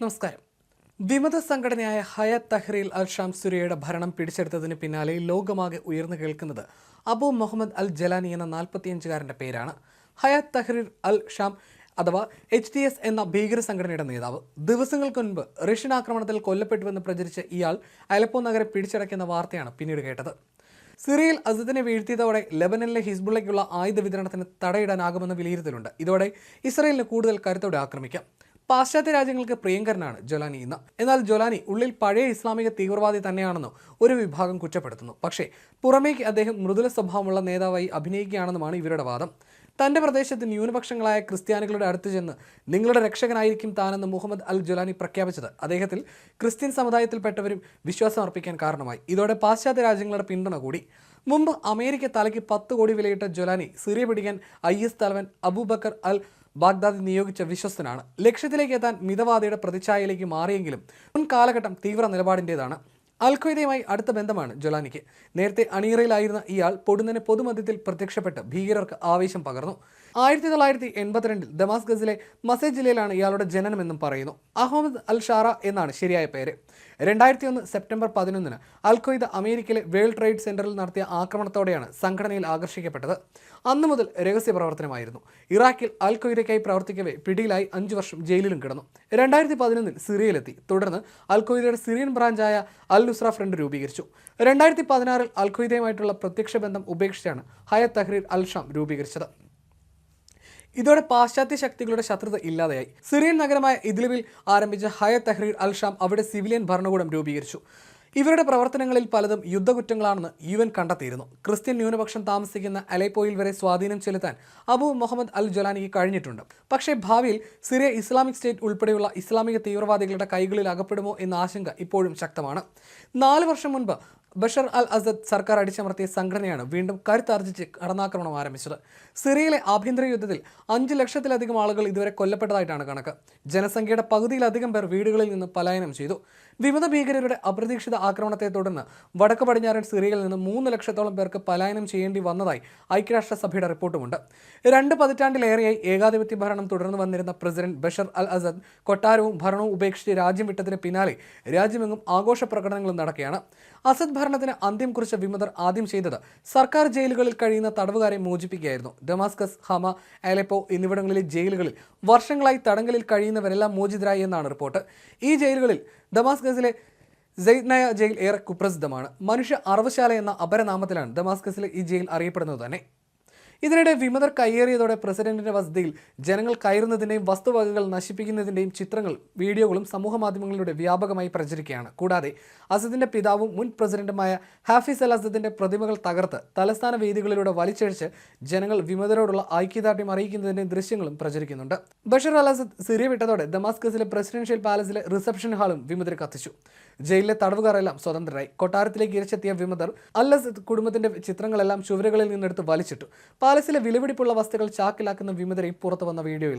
നമസ്കാരം. വിമത സംഘടനയായ ഹയ തഹ്രീൽ അൽ ഷാം സുരിയയുടെ ഭരണം പിടിച്ചെടുത്തതിന് പിന്നാലെ ലോകമാകെ ഉയർന്നു കേൾക്കുന്നത് അബു മുഹമ്മദ് അൽ ജലാനി എന്ന നാൽപ്പത്തിയഞ്ചുകാരന്റെ പേരാണ്. ഹയത്ത് തഹ്രീർ അൽ ഷാം അഥവാ എച്ച് ഡി എസ് എന്ന ഭീകര സംഘടനയുടെ നേതാവ്. ദിവസങ്ങൾക്ക് മുൻപ് റഷ്യൻ ആക്രമണത്തിൽ കൊല്ലപ്പെട്ടുവെന്ന് പ്രചരിച്ച ഇയാൾ അലപ്പോ നഗരം പിടിച്ചടക്കിയെന്ന വാർത്തയാണ് പിന്നീട് കേട്ടത്. സിറിയയിൽ അസദിനെ വീഴ്ത്തിയതോടെ ലെബനനിലെ ഹിസ്ബുള്ളയ്ക്കുള്ള ആയുധ വിതരണത്തിന് തടയിടാനാകുമെന്ന വിലയിരുത്തലുണ്ട്. ഇതോടെ ഇസ്രയേലിന് കൂടുതൽ കരുത്തോടെ ആക്രമിക്കാം. പാശ്ചാത്യ രാജ്യങ്ങൾക്ക് പ്രിയങ്കരനാണ് ജൊലാനി ഇന്ന് എന്നാൽ ജൊലാനി ഉള്ളിൽ പഴയ ഇസ്ലാമിക തീവ്രവാദി തന്നെയാണെന്നും ഒരു വിഭാഗം കുറ്റപ്പെടുത്തുന്നു. പക്ഷേ പുറമേക്ക് അദ്ദേഹം മൃദുല സ്വഭാവമുള്ള നേതാവായി അഭിനയിക്കുകയാണെന്നുമാണ് ഇവരുടെ വാദം. തന്റെ പ്രദേശത്ത് ന്യൂനപക്ഷങ്ങളായ ക്രിസ്ത്യാനികളുടെ അടുത്ത് ചെന്ന് നിങ്ങളുടെ രക്ഷകനായിരിക്കും താനെന്ന് മുഹമ്മദ് അൽ ജൊലാനി പ്രഖ്യാപിച്ചത് അദ്ദേഹത്തിൽ ക്രിസ്ത്യൻ സമുദായത്തിൽപ്പെട്ടവരും വിശ്വാസം അർപ്പിക്കാൻ കാരണമായി. ഇതോടെ പാശ്ചാത്യ രാജ്യങ്ങളുടെ പിന്തുണ കൂടി. മുമ്പ് അമേരിക്ക തലയ്ക്ക് പത്ത് കോടി വിലയിട്ട ജൊലാനി സിറിയ പിടിക്കാൻ ഐ എസ് തലവൻ അബൂബക്കർ അൽ ബാഗ്ദാദി നിയോഗിച്ച വിശ്വസ്തനാണ്. ലക്ഷ്യത്തിലേക്ക് എത്താൻ മിതവാദിയുടെ പ്രതിച്ഛായയിലേക്ക് മാറിയെങ്കിലും മുൻ കാലഘട്ടം തീവ്ര നിലപാടിന്റെതാണ് അൽഖ്വയ്ദയുമായി അടുത്ത ബന്ധമാണ് ജൊലാനിക്ക്. നേരത്തെ അണിയറയിലായിരുന്ന ഇയാൾ പൊടുന്നനെ പൊതുമധ്യത്തിൽ പ്രത്യക്ഷപ്പെട്ട് ഭീകരർക്ക് ആവേശം പകർന്നു. ആയിരത്തി തൊള്ളായിരത്തി എൺപത്തിരണ്ടിൽ ദമാസ്ഗസിലെ മസേ ജില്ലയിലാണ് ഇയാളുടെ ജനനമെന്നും പറയുന്നു. അഹമ്മദ് അൽ ഷാറ എന്നാണ് ശരിയായ പേര്. രണ്ടായിരത്തി ഒന്ന് സെപ്റ്റംബർ പതിനൊന്നിന് അൽഖയ്ദ അമേരിക്കയിലെ വേൾഡ് ട്രേഡ് സെന്ററിൽ നടത്തിയ ആക്രമണത്തോടെയാണ് സംഘടനയിൽ ആകർഷിക്കപ്പെട്ടത്. അന്നു മുതൽ രഹസ്യ പ്രവർത്തനമായിരുന്നു. ഇറാഖിൽ അൽഖയ്ദയ്ക്കായി പ്രവർത്തിക്കവേ പിടിയിലായി അഞ്ചു വർഷം ജയിലിലും കിടന്നു. രണ്ടായിരത്തി പതിനൊന്നിൽ സിറിയയിലെത്തി. തുടർന്ന് അൽഖയ്ദയുടെ സിറിയൻ ബ്രാഞ്ചായ അൽ നുസ്ര ഫ്രണ്ട് രൂപീകരിച്ചു. രണ്ടായിരത്തി പതിനാറിൽ അൽ ഖ്വയ്ദയുമായിട്ടുള്ള പ്രത്യക്ഷ ബന്ധം ഉപേക്ഷിച്ചാണ് ഹയ തഹ്രീർ അൽ ഷാം രൂപീകരിച്ചത്. ഇതോടെ പാശ്ചാത്യ ശക്തികളുടെ ശത്രുത ഇല്ലാതെയായി. സിറിയൻ നഗരമായ ഇദ്ലിബിൽ ആരംഭിച്ച ഹയ തഹ്രീർ അൽ ഷാം അവിടെ സിവിലിയൻ ഭരണകൂടം രൂപീകരിച്ചു. ഇവരുടെ പ്രവർത്തനങ്ങളിൽ പലതും യുദ്ധകുറ്റങ്ങളാണെന്ന് യു എൻ കണ്ടെത്തിയിരുന്നു. ക്രിസ്ത്യൻ ന്യൂനപക്ഷം താമസിക്കുന്ന അലേപ്പോയിൽ വരെ സ്വാധീനം ചെലുത്താൻ അബു മുഹമ്മദ് അൽ ജൊലാനിക്ക് കഴിഞ്ഞിട്ടുണ്ട്. പക്ഷേ ഭാവിയിൽ സിറിയ ഇസ്ലാമിക് സ്റ്റേറ്റ് ഉൾപ്പെടെയുള്ള ഇസ്ലാമിക തീവ്രവാദികളുടെ കൈകളിൽ അകപ്പെടുമോ എന്ന ആശങ്ക ഇപ്പോഴും ശക്തമാണ്. നാല് വർഷം മുൻപ് ബഷർ അൽ അസദ് സർക്കാർ അടിച്ചമർത്തിയ സംഘടനയാണ് വീണ്ടും കരുത്താർജിച്ച് കടന്നാക്രമണം ആരംഭിച്ചത്. സിറിയയിലെ ആഭ്യന്തര യുദ്ധത്തിൽ അഞ്ച് ലക്ഷത്തിലധികം ആളുകൾ ഇതുവരെ കൊല്ലപ്പെട്ടതായിട്ടാണ് കണക്ക്. ജനസംഖ്യയുടെ പകുതിയിലധികം പേർ വീടുകളിൽ നിന്ന് പലായനം ചെയ്തു. വിമത ഭീകരരുടെ അപ്രതീക്ഷിത ആക്രമണത്തെ തുടർന്ന് വടക്ക് പടിഞ്ഞാറൻ സിറിയയിൽ നിന്ന് മൂന്ന് ലക്ഷത്തോളം പേർക്ക് പലായനം ചെയ്യേണ്ടി വന്നതായി ഐക്യരാഷ്ട്രസഭയുടെ റിപ്പോർട്ടുമുണ്ട്. രണ്ട് പതിറ്റാണ്ടിലേറെയായി ഏകാധിപത്യ ഭരണം തുടർന്ന് വന്നിരുന്ന പ്രസിഡന്റ് ബഷർ അൽ അസദ് കൊട്ടാരവും ഭരണവും ഉപേക്ഷിച്ച് രാജ്യം വിട്ടതിന് പിന്നാലെ രാജ്യമെങ്ങും ആഘോഷ പ്രകടനങ്ങളും നടക്കുകയാണ്. അസദ് ഭരണത്തിന് അന്ത്യം കുറിച്ച വിമതർ ആദ്യം ചെയ്തത് സർക്കാർ ജയിലുകളിൽ കഴിയുന്ന തടവുകാരെ മോചിപ്പിക്കുകയായിരുന്നു. ഡമാസ്കസ് ഹമ അലപ്പോ എന്നിവിടങ്ങളിലെ ജയിലുകളിൽ വർഷങ്ങളായി തടങ്കലിൽ കഴിയുന്നവരെല്ലാം മോചിതരായി എന്നാണ് റിപ്പോർട്ട്. ഈ ജയിലുകളിൽ ഡമാസ്കസിലെ സെയ്ദ്നയ ജയിൽ ഏറെ കുപ്രസിദ്ധമാണ്. മനുഷ്യ അറവശാല എന്ന അപരനാമത്തിലാണ് ഡമാസ്കസിലെ ഈ ജയിൽ അറിയപ്പെടുന്നത് തന്നെ. ഇതിനിടെ വിമതർ കയ്യേറിയതോടെ പ്രസിഡന്റിന്റെ വസതിയിൽ ജനങ്ങൾ കയറുന്നതിന്റെയും വസ്തുവകകൾ നശിപ്പിക്കുന്നതിന്റെയും ചിത്രങ്ങൾ വീഡിയോകളും സമൂഹ മാധ്യമങ്ങളിലൂടെ വ്യാപകമായി പ്രചരിക്കുകയാണ്. കൂടാതെ അസദിന്റെ പിതാവും മുൻ പ്രസിഡന്റുമായ ഹാഫിസ് അൽ അസദിന്റെ പ്രതിമകൾ തകർത്ത് തലസ്ഥാന വേദികളിലൂടെ വലിച്ചഴിച്ച് ജനങ്ങൾ വിമതരോടുള്ള ഐക്യദാർഢ്യം അറിയിക്കുന്നതിന്റെ ദൃശ്യങ്ങളും പ്രചരിക്കുന്നുണ്ട്. ബഷർ അൽ അസദ് സിറിയ വിട്ടതോടെ ദമാസ്കസിലെ പ്രസിഡൻഷ്യൽ പാലസിലെ റിസപ്ഷൻ ഹാളും വിമതർ കത്തിച്ചു. ജയിലിലെ തടവുകാരെല്ലാം സ്വതന്ത്രരായി. കൊട്ടാരത്തിലേക്ക് ഇരച്ചെത്തിയ വിമതർ അൽ അസദ് കുടുംബത്തിന്റെ ചിത്രങ്ങളെല്ലാം ചുവരുകളിൽ നിന്നെടുത്ത് വലിച്ചിട്ടു. പാലസിലെ വിലപിടിപ്പുള്ള വസ്തുക്കൾ ചാക്കിലാക്കുന്ന വിമതരെയും പുറത്തു വന്ന വീഡിയോയിൽ